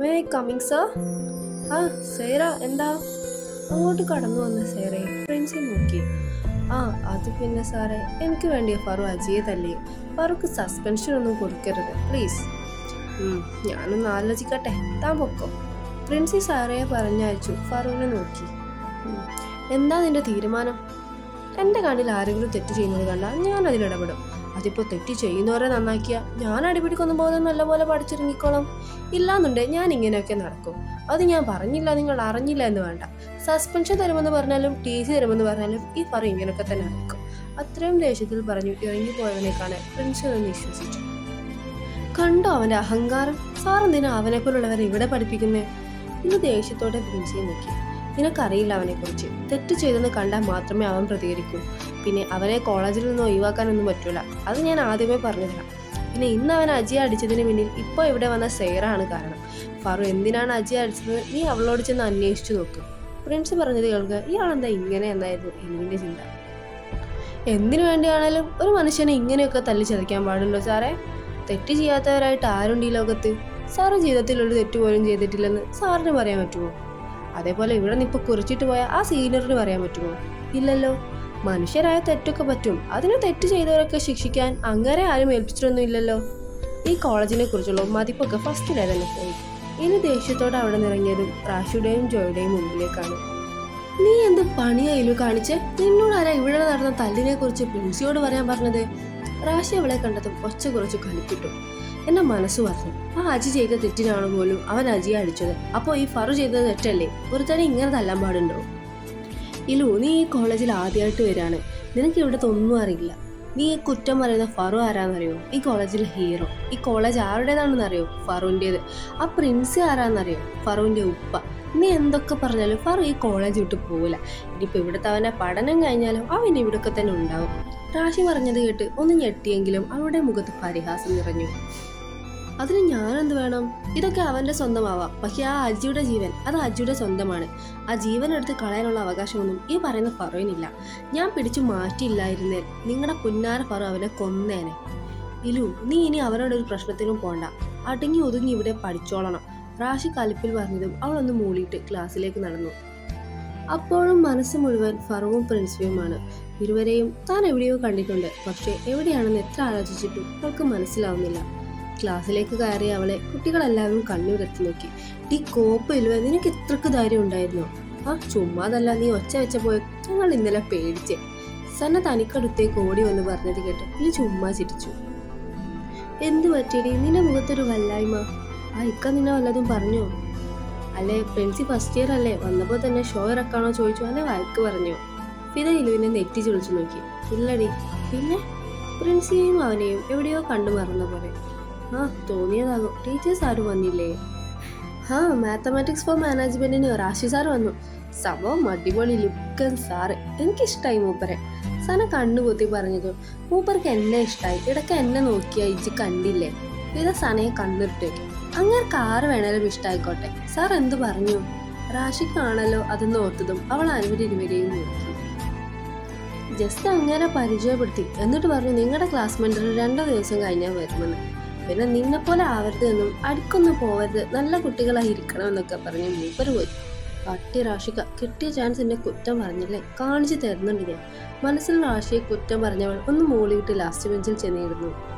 May coming sir ആ സേറ എന്താ? അങ്ങോട്ട് കടന്നു വന്ന സേറെ ഫ്രണ്ട്സിൽ നോക്കി. ആ അത് പിന്നെ സാറേ എനിക്ക് വേണ്ടി ഫറു അജിയെ തല്ലേ ഫറുക്ക് സസ്പെൻഷൻ ഒന്നും കൊടുക്കരുത് പ്ലീസ് ഞാനൊന്ന് ആലോചിക്കട്ടെ താൻ പൊക്കോ? പ്രിൻസി സാറയെ പറഞ്ഞയച്ചു ഫറുവിനെ നോക്കി. എന്താ നിന്റെ തീരുമാനം? എന്റെ കണ്ണിൽ ആരെങ്കിലും തെറ്റ് ചെയ്യുന്നത് കണ്ടാൽ ഞാൻ അതിൽ ഇടപെടും. അതിപ്പോൾ തെറ്റി ചെയ്യുന്നവരെ നന്നാക്കിയ ഞാൻ അടിപിടിക്കൊന്നും പോകുന്നത് നല്ലപോലെ പഠിച്ചിറങ്ങിക്കോളാം. ഇല്ലാന്നുണ്ട് ഞാൻ ഇങ്ങനെയൊക്കെ നടക്കും. അത് ഞാൻ പറഞ്ഞില്ല നിങ്ങൾ അറിഞ്ഞില്ല എന്ന് വേണ്ട. സസ്പെൻഷൻ തരുമെന്ന് പറഞ്ഞാലും ടി സി തരുമെന്ന് പറഞ്ഞാലും ഈ പറ ഇങ്ങനെയൊക്കെ തന്നെ നടക്കും. അത്രയും ദേഷ്യത്തിൽ പറഞ്ഞു ഇറങ്ങിപ്പോയവനെ കാണാൻ പ്രിൻസ് എന്ന് വിശ്വസിച്ചു കണ്ടോ അവന്റെ അഹങ്കാരം? സാറെന്തിനാ അവനെ പോലുള്ളവരെ ഇവിടെ പഠിപ്പിക്കുന്നേ? ഇന്ന് ദേഷ്യത്തോടെ പ്രിൻസിയെ നോക്കി. നിനക്കറിയില്ല അവനെക്കുറിച്ച്. തെറ്റ് ചെയ്തെന്ന് കണ്ടാൽ മാത്രമേ അവൻ പ്രതികരിക്കൂ. പിന്നെ അവനെ കോളേജിൽ നിന്ന് ഒഴിവാക്കാനൊന്നും പറ്റൂല. അത് ഞാൻ ആദ്യമേ പറഞ്ഞുതരാം. പിന്നെ ഇന്ന് അവൻ അജിയെ അടിച്ചതിന് പിന്നിൽ ഇപ്പോൾ ഇവിടെ വന്ന സെയറാണ് കാരണം. ഫറു എന്തിനാണ് അജിയെ അടിച്ചത്? നീ അവളോട് ചെന്ന് അന്വേഷിച്ചു നോക്ക്. പ്രിൻസ് പറഞ്ഞത് കേൾക്കുക ഇയാളെന്താ ഇങ്ങനെ എന്നായിരുന്നു എലിവിന്റെ ചിന്ത. എന്തിനു വേണ്ടിയാണേലും ഒരു മനുഷ്യനെ ഇങ്ങനെയൊക്കെ തല്ലി ചതയ്ക്കാൻ പാടുണ്ടോ സാറേ? തെറ്റ് ചെയ്യാത്തവരായിട്ട് ആരുണ്ട് ഈ ലോകത്ത്? സാറ് ജീവിതത്തിൽ ഒരു തെറ്റ് പോലും ചെയ്തിട്ടില്ലെന്ന് സാറിന് പറയാൻ പറ്റുമോ? അതേപോലെ ഇവിടെ നിന്ന് ഇപ്പൊ കുറിച്ചിട്ട് പോയ ആ സീനിയറിന് പറയാൻ പറ്റുമോ? ഇല്ലല്ലോ. മനുഷ്യരായ തെറ്റൊക്കെ പറ്റും. അതിന് തെറ്റ് ചെയ്തവരൊക്കെ ശിക്ഷിക്കാൻ അങ്ങനെ ആരും ഏൽപ്പിച്ചിട്ടൊന്നും ഇല്ലല്ലോ ഈ കോളേജിനെ കുറിച്ചുള്ള മതിപ്പൊക്കെ ഫസ്റ്റിലായിരുന്നു പോയി. ഇനി ദേഷ്യത്തോടെ അവിടെ നിറങ്ങിയതും റാഷിയുടെയും ജോയുടെയും മുമ്പിലേക്കാണ്. നീ എന്ത് പണിയായില്ലു കാണിച്ച്? നിന്നോട് ആരാ ഇവിടെ നടന്ന തല്ലിനെ കുറിച്ച് പ്രിൻസിയോട് പറയാൻ പറഞ്ഞത്? റാഷി അവളെ കണ്ടതും ഒച്ച കുറച്ച് കളിപ്പിട്ടു എന്റെ മനസ്സ് പറഞ്ഞു ആ അജി ചെയ്ത തെറ്റിനാണ് പോലും അവൻ അജിയെ അടിച്ചത്. അപ്പോൾ ഈ ഫറു ചെയ്തത് തെറ്റല്ലേ? ഒരുത്തനെ ഇങ്ങനെ തല്ലാൻ പാടുണ്ടോ? ഇലു നീ ഈ കോളേജിൽ ആദ്യമായിട്ട് വരാണ് നിനക്ക് ഇവിടുത്തെ ഒന്നും അറിയില്ല. നീ ഈ കുറ്റം പറയുന്ന ഫറു ആരാന്നറിയോ? ഈ കോളേജിൽ ഹീറോ. ഈ കോളേജ് ആരുടേതാണെന്ന് അറിയോ ഫറുവിന്റേത്. ആ പ്രിൻസ് ആരാന്നറിയോ? ഫറുവിന്റെ ഉപ്പ. നീ എന്തൊക്കെ പറഞ്ഞാലും ഫറു ഈ കോളേജ് വിട്ട് പോവില്ല. ഇനിയിപ്പോൾ ഇവിടുത്തെ അവന്റെ പഠനം കഴിഞ്ഞാലും അവൻ ഇവിടൊക്കെ തന്നെ ഉണ്ടാവും. റാഷി പറഞ്ഞത് കേട്ട് ഒന്ന് ഞെട്ടിയെങ്കിലും അവളുടെ മുഖത്ത് പരിഹാസം നിറഞ്ഞു. അതിന് ഞാനെന്ത് വേണം? ഇതൊക്കെ അവന്റെ സ്വന്തമാവാം. പക്ഷെ ആ അജിയുടെ ജീവൻ അത് അജിയുടെ സ്വന്തമാണ്. ആ ജീവൻ എടുത്ത് കളയാനുള്ള അവകാശമൊന്നും ഈ പറയുന്ന ഫറോയിനില്ല ഞാൻ പിടിച്ചു മാറ്റിയില്ലായിരുന്നേൽ നിങ്ങളുടെ പുന്നാര ഫറോ അവനെ കൊന്നേനെ. ഇലു നീ ഇനി അവരോട് ഒരു പ്രശ്നത്തിനും പോണ്ട. അടങ്ങി ഒതുങ്ങി ഇവിടെ പഠിച്ചോളണം. റാഷി കലിപ്പിൽ പറഞ്ഞതും അവളൊന്ന് മൂളിയിട്ട് ക്ലാസ്സിലേക്ക് നടന്നു. അപ്പോഴും മനസ്സ് മുഴുവൻ ഫറവും പ്രിൻസിയുമാണ് ഇരുവരെയും താൻ എവിടെയോ കണ്ടിട്ടുണ്ട്. പക്ഷേ എവിടെയാണെന്ന് എത്ര ആലോചിച്ചിട്ടും അവൾക്ക് മനസ്സിലാവുന്നില്ല. ക്ലാസ്സിലേക്ക് കയറി അവളെ കുട്ടികളെല്ലാവരും കണ്ണുരത്തി നോക്കി. ടീ കോപ്പ് ഇലുവ നിനക്ക് ഇത്രക്ക് ധൈര്യം ഉണ്ടായിരുന്നോ? ആ ചുമ്മാതല്ല. നീ ഒച്ച വെച്ച പോയ ഞങ്ങൾ ഇന്നലെ പേടിച്ച്. സന്ന തനിക്കടുത്തേക്ക് ഓടി വന്ന് പറഞ്ഞത് കേട്ട് നീ ചുമ്മാ ചിരിച്ചു. എന്തു പറ്റിയടി? നിന്റെ മുഖത്തൊരു വല്ലായ്മ. ആ ഇക്ക നിന്നെ വല്ലതും പറഞ്ഞോ? അല്ലെ പ്രിൻസി ഫസ്റ്റ് ഇയർ അല്ലേ? വന്നപ്പോൾ തന്നെ ഷോ ഇറക്കാണോ ചോദിച്ചു. അല്ലെ വഴക്ക് പറഞ്ഞോ? ഫിദ ഇലുവിനെ നെറ്റി ചൊളിച്ചു നോക്കി. ഇല്ലടി. പിന്നെ? പ്രിൻസിയെയും അവനെയും. എവിടെയോ കണ്ടു മറന്ന പോലെ ആ തോന്നിയതാകും. ടീച്ചേഴ്സ് ആരും വന്നില്ലേ? ആ മാത്തമാറ്റിക്സ് ഫോർ മാനേജ്മെന്റിന് റാഷി സാർ വന്നു. സംഭവം അടിപൊളി ലുക്കൻ സാറ്. എനിക്കിഷ്ടായി മൂപ്പരെ. സാറിനെ കണ്ണു പൊത്തി പറഞ്ഞത് മൂപ്പർക്ക് എന്നെ ഇഷ്ടമായി ഇടയ്ക്ക് എന്നെ നോക്കിയാ ഇജ്ജ് കണ്ടില്ലേ? ഇത് സനയെ കണ്ടിട്ട് അങ്ങനെ കാറ് വേണേലും ഇഷ്ടമായിക്കോട്ടെ സാർ എന്തു പറഞ്ഞു? റാഷിക്കാണല്ലോ അതെന്ന് ഓർത്തതും അവൾ അനുവരി ഇരുവരെയും നോക്കി. ജസ്റ്റ് അങ്ങനെ പരിചയപ്പെടുത്തി. എന്നിട്ട് പറഞ്ഞു നിങ്ങളുടെ ക്ലാസ് രണ്ടു ദിവസം കഴിഞ്ഞാൽ വരുമെന്ന്. പിന്നെ നിന്നെപ്പോലെ ആവരുത് എന്നും അടുക്കൊന്നും പോവരുത്. നല്ല കുട്ടികളായി ഇരിക്കണം എന്നൊക്കെ പറഞ്ഞ് മൂപ്പർ പോയി. പട്ടി റാഷിക കിട്ടിയ ചാൻസ് എന്നെ കുറ്റം പറഞ്ഞില്ലേ? കാണിച്ചു തരുന്നുണ്ട് ഞാൻ. മനസ്സിൽ റാഷിയെ കുറ്റം പറഞ്ഞവൾ ഒന്ന് മൂളിയിട്ട് ലാസ്റ്റ് ബെഞ്ചിൽ ചെന്നിരുന്നു.